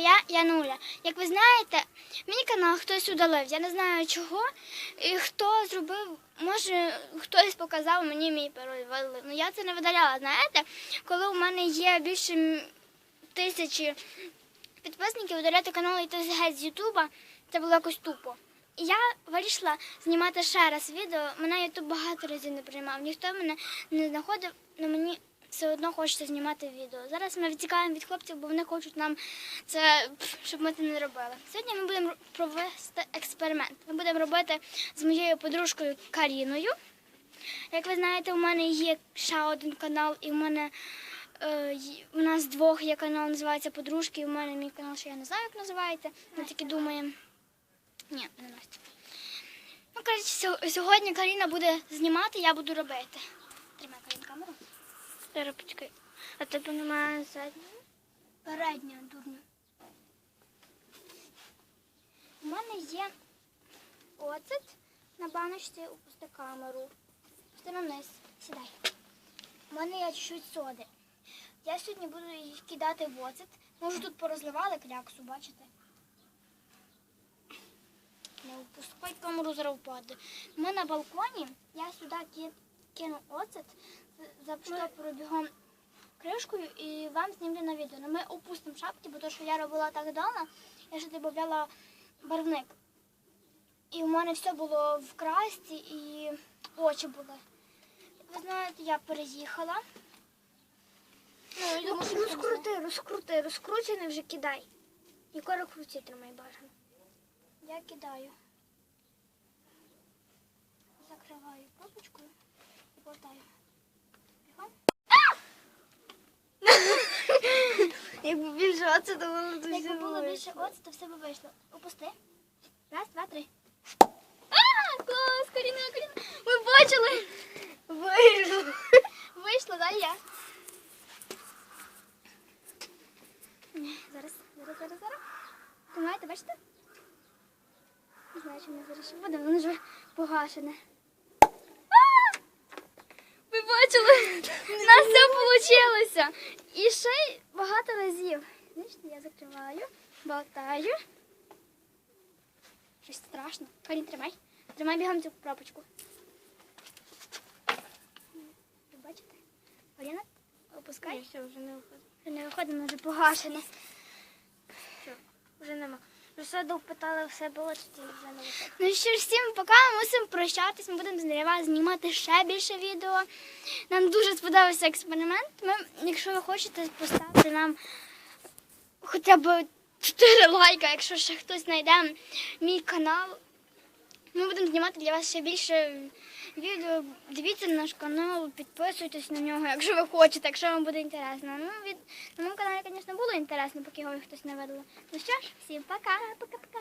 я Януля. Як ви знаєте, мій канал хтось удалив. Я не знаю чого. І хто зробив, може хтось показав мені мій пароль видалив. Ну я це не видаляла. Знаєте, коли у мене є більше тисячі підписників, удаляти канал і йти геть з Ютуба, це було якось тупо. І я вирішила знімати ще раз відео. Мене Ютуб багато разів не приймав. Ніхто мене не знаходив, але мені все одно хочеться знімати відео. Зараз ми відтікаємо від хлопців, бо вони хочуть нам це, щоб ми це не робили. Сьогодні ми будемо провести експеримент. Ми будемо робити з моєю подружкою Каріною. Як ви знаєте, у мене є ще один канал, і у мене е, у нас двох є канал, називається Подружки, і у мене мій канал, що я не знаю, як називається. Ми тільки думаємо. Ні, не Настя. Ну, коротше, сьогодні Каріна буде знімати, я буду робити. Зараз. А тебе немає заднього? Передня, дурня. У мене є оцет на баночці, опусти камеру. Пусти на низ. Сідай. У мене є чуть-чуть соди. Я сьогодні буду їх кидати в оцет. Може тут порозливали кляксу, бачите? Не опускай камеру зараз впаде. Ми на балконі, я сюди ки- кину оцет, заштопору бігом кришкою і вам знімлю на відео. Ну, Ми опустимо шапки, бо то, що я робила так давно, я ще додавала барвник. І в мене все було в красці і очі були. Ви знаєте, я переїхала. Ну, думаю, що Розкрути, розкрути, розкручене вже кидай. Ніколи круті тримай бажано. Я кидаю. Закриваю папочкою Якби більше оце, то воно дуже Якби було більше оцту, все би вийшло. Опусти. Раз, два, три. А, клас, Каріна, Каріна. Ви бачили? Вийшло. Вийшло, да, я. Зараз, зараз, зараз, зараз. Тримайте, бачите? Не знаю, чи ми зараз ще буде, воно вже погашене. А! Ви бачили? У нас все. І ще й багато разів. Я закриваю, болтаю. Щось страшно. Карін, тримай. Тримай бігом цю пробочку. Ви бачите? Оріна, опускай. Ні, все, вже не виходить. Не виходимо, вже погашене. Все, вже нема. Розсаду впитали в себе очі, і вже не виходить. Ну що ж, всім пока, ми мусимо прощатись. Ми будемо для вас знімати ще більше відео. Нам дуже сподобався експеримент. Ми, якщо ви хочете, поставити нам хоча б 4 лайка, якщо ще хтось знайде мій канал. Ми будемо знімати для вас ще більше відео. Дивіться на наш канал, підписуйтесь на нього, якщо ви хочете, якщо вам буде інтересно. Ну, від... На моєму каналі, було інтересно, поки його хтось не видало. Ну що ж, всім пока, пока-пока.